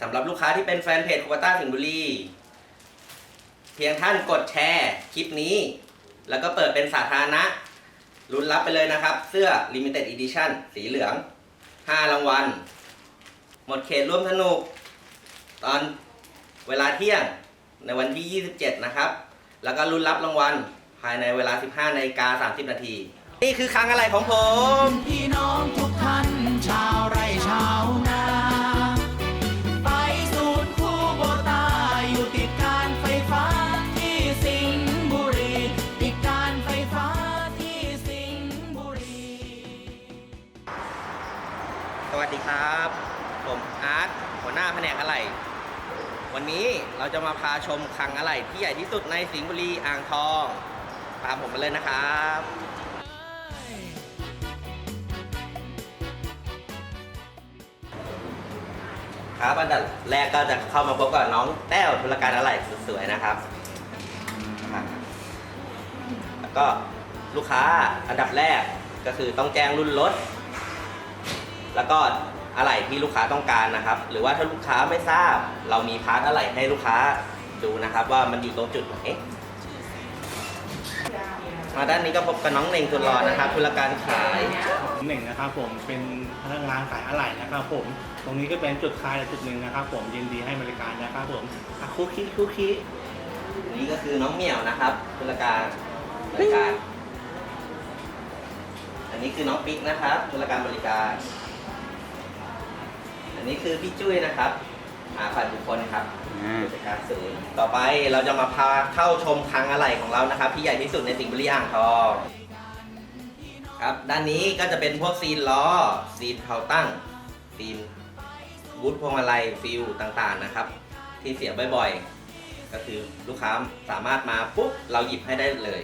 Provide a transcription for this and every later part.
สำหรับลูกค้าที่เป็นแฟนเพจคูปต้าสิงห์บุรีเพียงท่านกดแชร์คลิปนี้ แล้วก็เปิดเป็นสาธารณะลุ้นรับไปเลยนะครับ เสื้อ Limited Edition สีเหลือง 5 รางวัล หมดเขตร่วมสนุก ตอนเวลาเที่ยงในวันที่ 27 นะครับ แล้วก็ลุ้นรับรางวัล ภายในเวลา 15นาฬิกา30 นาที นี่คือครั้งอะไรของผมพี่น้อง วัสดีครับ ผมอาร์ตหัวหน้าแผนกอะไหล่วันนี้เราจะมาพาชมคลังอะไหล่ที่ใหญ่ที่สุดในสิงห์บุรีอ่างทอง ตามผมมาเลยนะครับ ครับอันดับแรกก็จะเข้ามาพบกับน้องแต้วธุรการอะไหล่สวยๆนะครับ แล้วก็ลูกค้าอันดับแรกก็คือต้องแจ้งรุ่นรถ แล้วก็อะไหล่ที่ลูกค้าต้องการนะครับ หรือว่าถ้าลูกค้าไม่ทราบ เรามีพาร์ทอะไหล่ให้ลูกค้าดูนะครับ ว่ามันอยู่ตรงจุดไหนมาด้านนี้ก็พบกับน้องเน่งตุลอนะครับธุรการขายหนึ่งนะครับผมเป็นพนักงานขายอะไหล่นะครับผม ตรงนี้ก็เป็นจุดขายจุดหนึ่งนะครับ ผมยินดีให้บริการนะครับผมอะคุกคีคุกคีนี่ก็คือน้องเหมียวนะครับธุรการบริการ อันนี้คือน้องปิ๊กนะครับธุรการบริการอั นนี้คือพี่จุ้ยนะครับอ่าฝ่ายบุคคลครับผู้จัดการศูนย์ต่อไปเราจะมาพาเข้าชมคลังอะไหล่ของเรานะครับ ที่ใหญ่ที่สุดในสิงห์บุรีอ่างทองครับด้านนี้ก็จะเป็นพวกซีนล้อซีนเผาตั้งซีนบูทพวงมาลัยฟิลต่างๆนะครับ ที่เสียบ่อยๆ ก็คือลูกค้าสามารถมาปุ๊บเราหยิบให้ได้เลย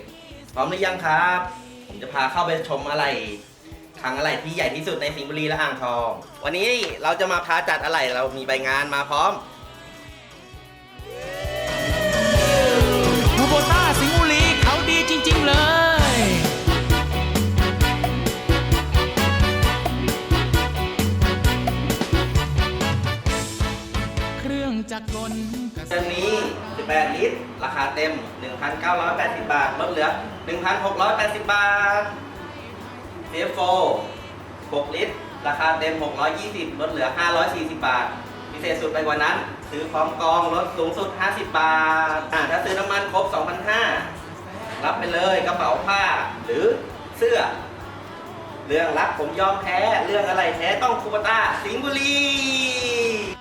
พร้อมหรือยังครับ ผมจะพาเข้าไปชมอะไร ครั้งอะไรที่ใหญ่ที่สุดในสิงห์บุรีและอ่างทอง วันนี้เราจะมาพาจัดอะไรเรามีใบงานมาพร้อมคูโบต้าสิงห์บุรีเขาดีจริง ๆ เลย เครื่องจักรกลกเดือนนี้ 18 ลิตร ราคาเต็ม 1,980 บาทลดเหลือ 1,680 บาท CF4 6ลิตร ราคาเต็ม 620 ลดเหลือ 540 บาท พิเศษสุดไปกว่านั้น ซื้อพร้อมกองลดสูงสุด 50 บาท อ่าถ้าซื้อน้ำมันครบ 2,500 รับไปเลยกระเป๋าผ้าหรือเสื้อ เรื่องรักผมยอมแพ้ เรื่องอะไรแท้ต้องคูปต้าสิงห์บุรี